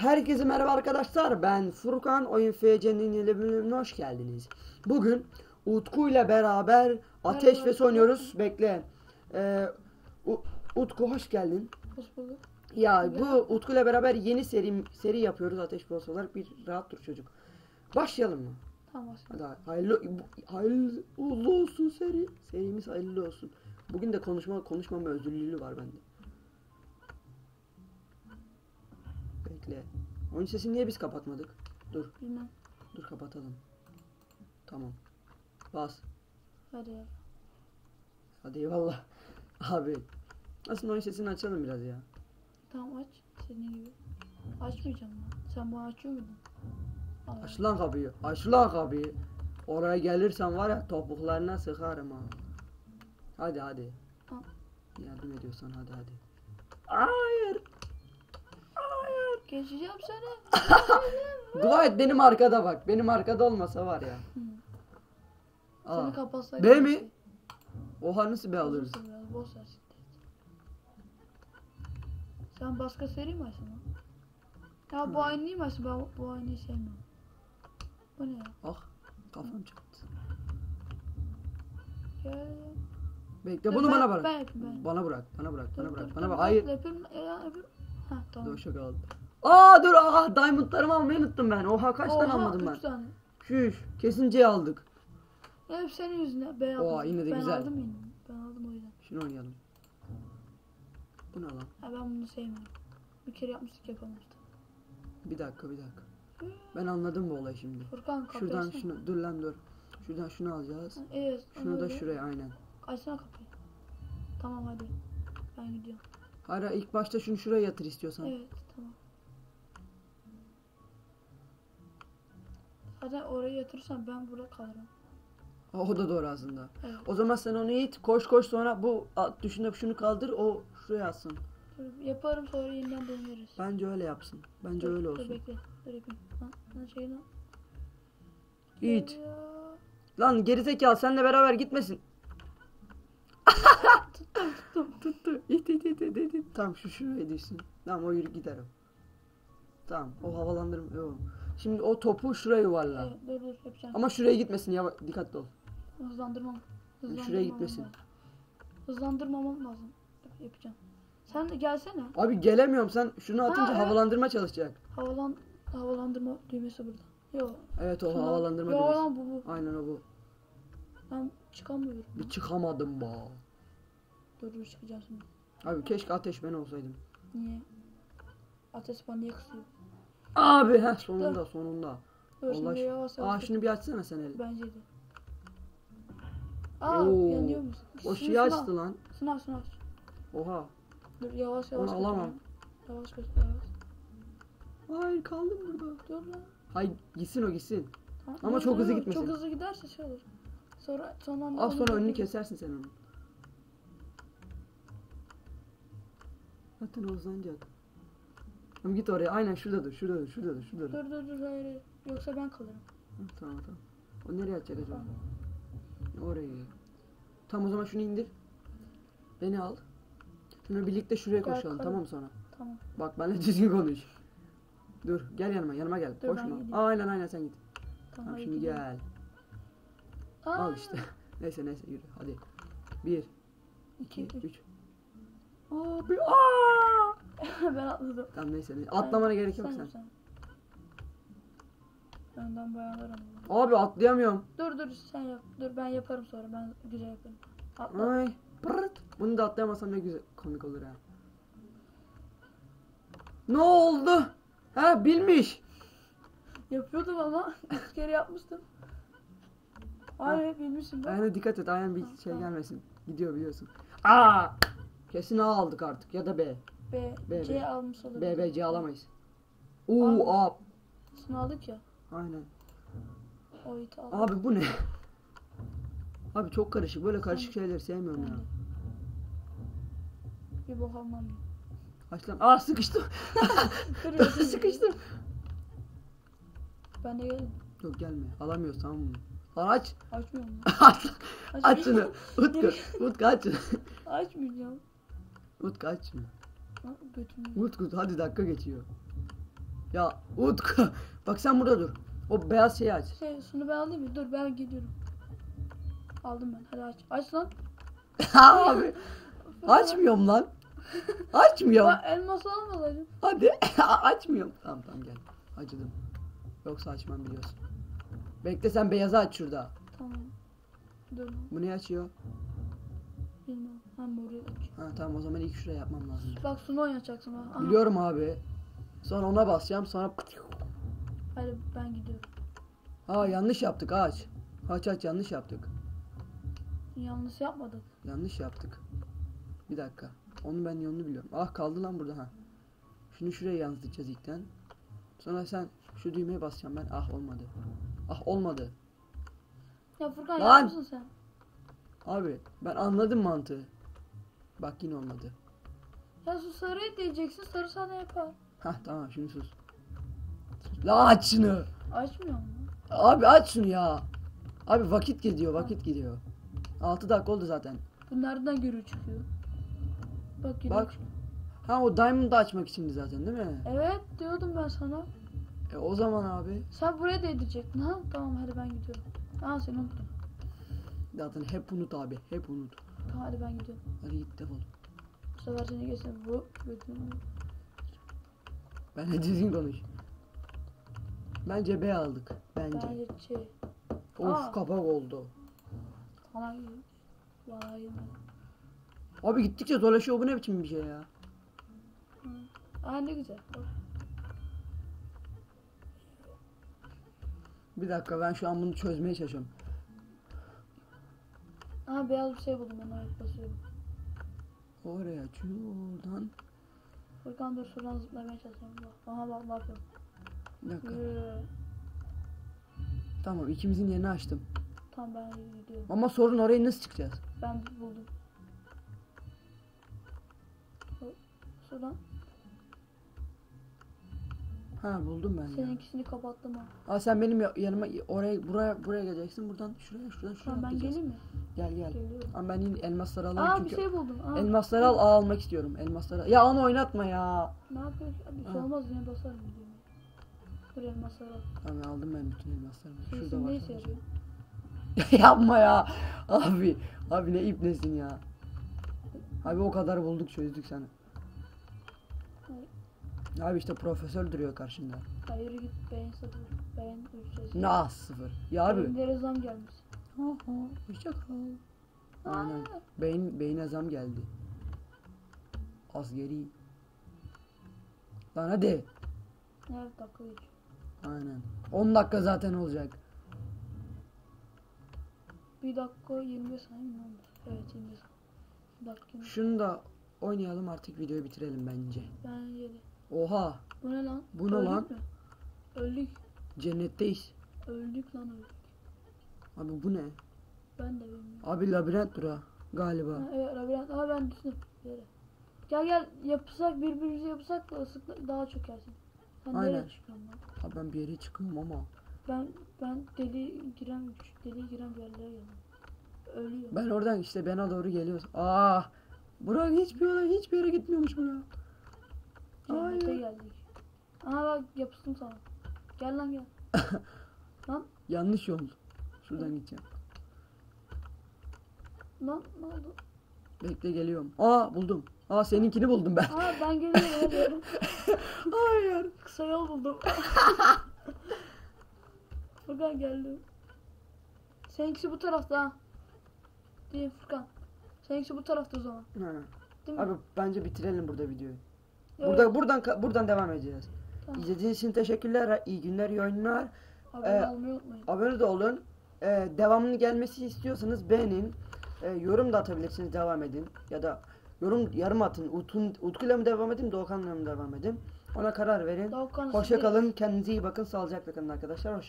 Herkese merhaba arkadaşlar. Ben Furkan. Oyun FC'nin yeni bölümüne hoş geldiniz. Bugün Utku ile beraber Ateş ve oynuyoruz. Bekle. Ee, U- Utku hoş geldin. Hoş bulduk. Ya bu Utku ile beraber yeni seri seri yapıyoruz Ateş ve olarak. Bir rahat dur çocuk. Başlayalım mı? Tamam başla. Hadi hayırlı, hayırlı olsun seri. Serimiz hayırlı olsun. Bugün de konuşma konuşmama özürlülüğü var bende. Bekle. Oyun sesini niye biz kapatmadık? Dur, Bilmem. dur kapatalım. Tamam. Bas. Hadi ya. Hadi eyvallah. Abi. Aslında oyun sesini açalım biraz ya. Tamam aç. Senin gibi. Açmayacağım ben. Sen bana açıyor muydun? Aa, Aç lan kapıyı. Aç lan kapıyı. Oraya gelirsen var ya topuklarına sıkarım ha. Hadi hadi. Tamam. Yardım ediyorsan hadi hadi. Hayır. Geçeceğim seni. Dua et benim arkada bak. Benim arkada olmasa var ya. Aa. Seni kapatsaydım. B mi? Oha nasıl be Alırız. alırız? Biraz boş versin. Sen başka seri mi açsın lan? Ya bu aynıyı mı açsın? Ben bu aynıyı sevmiyorum. Bu ne ya? Ah kafam çarptı. Gel. Bekle bunu bana bırak. Ben ben. Bana bırak. Bana bırak. Bana bırak. Bana bırak. Hayır. Yapayım, ya, yapayım. Ha tamam. Dur şaka aldım. Aa dur ah diamondlarımı almayı unuttum ben. Oha kaç tane almadım ben. üç tane. Şuş. Kesin C aldık. Hep senin yüzünden. Ben Oha, yine de ben güzel. aldım yine. Ben aldım o yüzden. Şunu oynayalım. Bu ne lan? Ha ben bunu sevmiyorum. Bir kere yapmıştık yapamamıştık. Bir dakika bir dakika. Ben anladım bu olayı şimdi. Furkan kapıyı Şuradan açsana. şunu dur lan dur. Şuradan şunu alacağız. Evet. Şunu da öyle. şuraya aynen. Açsana kapıyı. Tamam hadi. Ben gidiyorum. Hayır ilk başta şunu şuraya yatır istiyorsan. Evet Zaten oraya yatırırsan ben burada kalırım. O da doğru aslında. Evet. O zaman sen onu it koş koş sonra bu a- düşünüp şunu kaldır o şuraya atsın. Dur, yaparım sonra yeniden döneriz. Bence öyle yapsın. Bence Dur, öyle Dur olsun. bekle. Dur yapayım. Ha, lan şeyini al. İt. Ya. Lan gerizekalı senle beraber gitmesin. tuttum tuttu. İt it it it it. it. Tamam şu şuraya düşsün. Tamam o yürü gider o. Tamam o havalandırma. Yok. Şimdi o topu şuraya yuvarla. Evet, dur dur yapacağım. Ama şuraya gitmesin ya dikkatli ol. Hızlandırmam. Hızlandırmam Şuraya gitmesin. lazım. Hızlandırmamam lazım. Yapacağım. Sen gelsene. Abi gelemiyorum sen şunu atınca Ha, evet. havalandırma çalışacak. Havalan havalandırma düğmesi burada. Yok. Evet o Şuna- havalandırma Yok düğmesi. lan bu bu. Aynen o bu. Ben çıkamıyorum. Bir çıkamadım ba. Dur dur çıkacağım şimdi. Abi keşke ateş ben olsaydım. Niye? Ateş bana niye kısıyor? Abi heh sonunda sonunda. Dur Allah şimdi aşkına. yavaş Aa yavaş. şunu bir açsana sen el. Bence de. Aa Oo. yanıyor musun? O Şunu şeyi açtı lan. Sınav sınav. Oha. Dur yavaş yavaş. Onu götür alamam. ya. Yavaş götür yavaş. Hayır kaldım burada. Dur lan. Hay gitsin o gitsin. Tamam, Ama dur, çok dur, hızlı dur. gitmesin. Çok hızlı giderse şey olur. Sonra sonra Az onu sonra önünü kesersin sen onu. Zaten o hızlanacak. Tamam git oraya. Aynen şurada dur. Şurada dur. Şurada dur. Şurada dur. Dur dur dur hayır. hayır. Yoksa ben kalırım. Hı, Tamam tamam. O nereye atacak acaba? Oraya. Tamam o zaman şunu indir. Beni al. Şunu birlikte şuraya Gel, koşalım kal. tamam mı sonra? Tamam. Bak benimle düzgün konuş. Dur gel yanıma yanıma gel. Dur, Koşma. gideyim. Aynen aynen sen git. Tamam, Tamam şimdi gidelim. gel. Aa, Al işte. neyse neyse yürü hadi. Bir, İki, iki, üç. Abi aa! ben atladım. Tamam neyse. neyse. Atlamana gerek yok Sen sen. Önden bayanlar ama. Abi atlayamıyorum. Dur dur sen yap. Dur ben yaparım sonra. Ben güzel yaparım. Atla. Ay. Pırıt. Bunu da atlayamasam ne güzel komik olur ha. Ne oldu? Ha bilmiş. Yapıyordum ama. Üç kere yapmıştım. Hayır bilmişim ben. Ayağına dikkat et ayağın bir şey gelmesin. Gidiyor biliyorsun. Aa! Kesin A aldık artık ya da B. B, B, C B. almış olabilir. B, B, C alamayız. Oo A. Şunu aldık ya. Aynen. O iti aldık. Abi bu ne? Abi çok karışık. Böyle karışık şeyleri sevmiyorum ya. Bir bok almam. Aç lan. Aa sıkıştım. Kırıyorsun. sıkıştım. Ben de geldim. Yok gelme. Alamıyoruz tamam mı? Lan aç. Açmıyorum. aç. Aç, Aç şunu. Utku. Utku aç şunu. Açmayacağım. Utku aç şunu. Utku hadi dakika geçiyor. Ya Utku bak sen burada dur. O beyaz şeyi aç. Şey, şunu ben alayım mı? Dur ben gidiyorum. Aldım ben. Hadi aç. Aç lan. Abi açmıyorum lan. Açmıyorum. Bak elması almasaydın. Hadi açmıyorum. Tamam tamam gel. Acıdım. Yoksa açmam biliyorsun. Bekle sen beyazı aç şurada. Tamam. Dur. Bu ne açıyor? Bilmem. Ha moru. Ha tamam o zaman ilk şuraya yapmam lazım. Bak şunu oynatacaksın ha. Aha. Biliyorum abi. Sonra ona basacağım sonra Hadi ben gidiyorum. Aa yanlış yaptık aç. Aç aç yanlış yaptık. Yanlış yapmadık. Yanlış yaptık. Bir dakika. Onu ben yolunu biliyorum. Ah kaldı lan burada ha. Şunu şuraya yansıtacağız ilkten. Sonra sen şu düğmeye basacağım ben. Ah olmadı. Ah olmadı. Ya Furkan Lan! yapmışsın sen. Abi ben anladım mantığı. Bak yine olmadı. Ya şu sarıyı diyeceksin sarı sana yapar. Hah tamam şimdi sus. La aç şunu. Açmıyor mu? Abi aç şunu ya. Abi vakit gidiyor vakit gidiyor. 6 dakika oldu zaten. Bu nereden görü çıkıyor? Bak yine Bak. çıkıyor. Ha o diamond'ı açmak içindi zaten değil mi? Evet diyordum ben sana. E o zaman abi. Sen buraya değdirecektin ha? Tamam hadi ben gidiyorum. Aa seni unuttum. Zaten hep unut abi. Hep unut. Hadi ben gidiyorum. Hadi git defol. Bu sefer seni geçsin. Bu götürüm. Ben de düzgün konuş. Bence B aldık. Bence. Bence şey. Of Aa. kapak oldu. Bana gelmedi. Abi gittikçe dolaşıyor bu ne biçim bir şey ya. Aa ne güzel. Bir dakika ben şu an bunu çözmeye çalışıyorum. Beyaz bir şey buldum ben oraya basıyorum. Oraya şuradan. Furkan dur şuradan zıplamaya çalışıyorum. Bak. Aha bak yapıyorum. Bir dakika. Yürü. Tamam ikimizin yerini açtım. Tamam ben gidiyorum. Ama sorun oraya nasıl çıkacağız? Ben buldum. Şuradan. Ha buldum ben ya. Seninkisini kapattım ha. Aa sen benim ya- yanıma oraya buraya buraya geleceksin buradan şuraya şuradan şuraya Tamam ben geleyim mi? Gel gel. Geliyorum. Ama ben yine elmasları alayım Aa çünkü bir şey buldum. Aa, elmasları al A almak istiyorum. Elmasları. Ya onu oynatma ya. Ne yapıyorsun? Bir şey olmaz yine basarım. Buraya masaya al. Tamam aldım ben bütün elmaslarımı. Şurada var. Yapma ya. Abi. Abi ne ipnesin ya. Abi o kadar bulduk çözdük sana. Abi işte profesör duruyor karşında. Hayır git beyin sıfır. Beyin üç. Nah sıfır. Ya abi. Beyinlere zam gelmiş. Oho, hoşça kal. Aynen. Beyin, beyine zam geldi. Asgari. Lan hadi. Ne dakika üç. Aynen. 10 dakika zaten olacak. Bir dakika 25 saniye mi? Evet 25 saniye. Bir dakika 25. Şunu da oynayalım artık videoyu bitirelim bence. Ben yedi. Oha. Bu ne lan? Bu ne Öldük lan? mü? Öldük. Cennetteyiz. Öldük lan öldük. Abi bu ne? Ben de bilmiyorum. Abi labirent dura galiba. Ha, evet labirent. Aa ben düştüm. Yere. Gel gel yapsak birbirimize yapsak da daha çok yersin. Sen Aynen. nereye çıkıyorsun lan? Abi ben bir yere çıkıyorum ama. Ben ben deli giren deli giren bir yerlere geldim. Ölüyor. Ben oradan işte bana doğru geliyoruz. Aa. Burak hiçbir yere hiçbir yere gitmiyormuş Burak. Cennete Hayır. geldik. Aha bak yapıştım sana. Gel lan gel. lan Yanlış yol. Şuradan gideceğim. lan ne oldu? Bekle geliyorum. Aa buldum. Aa seninkini buldum ben. Aa ben geliyorum. Hayır. Kısa yol buldum. Furkan geldi. Seninkisi bu tarafta ha. Değil Furkan. Seninkisi bu tarafta o zaman. Ha. Değil mi? Abi bence bitirelim burada videoyu. Evet. Burada buradan buradan devam edeceğiz. Tamam. İzlediğiniz için teşekkürler. İyi günler, iyi oyunlar. Abone Ee, olmayı unutmayın. Abone de olun. Ee, devamını gelmesi istiyorsanız beğenin. Ee, yorum da atabilirsiniz. Devam edin. Ya da yorum yarım atın. Utun, Utku'yla mı devam edeyim, Doğukan'la mı devam edeyim? Ona karar verin. Doğukan Hoşça sizi- kalın. Kendinize iyi bakın. Sağlıcakla kalın arkadaşlar. Hoşça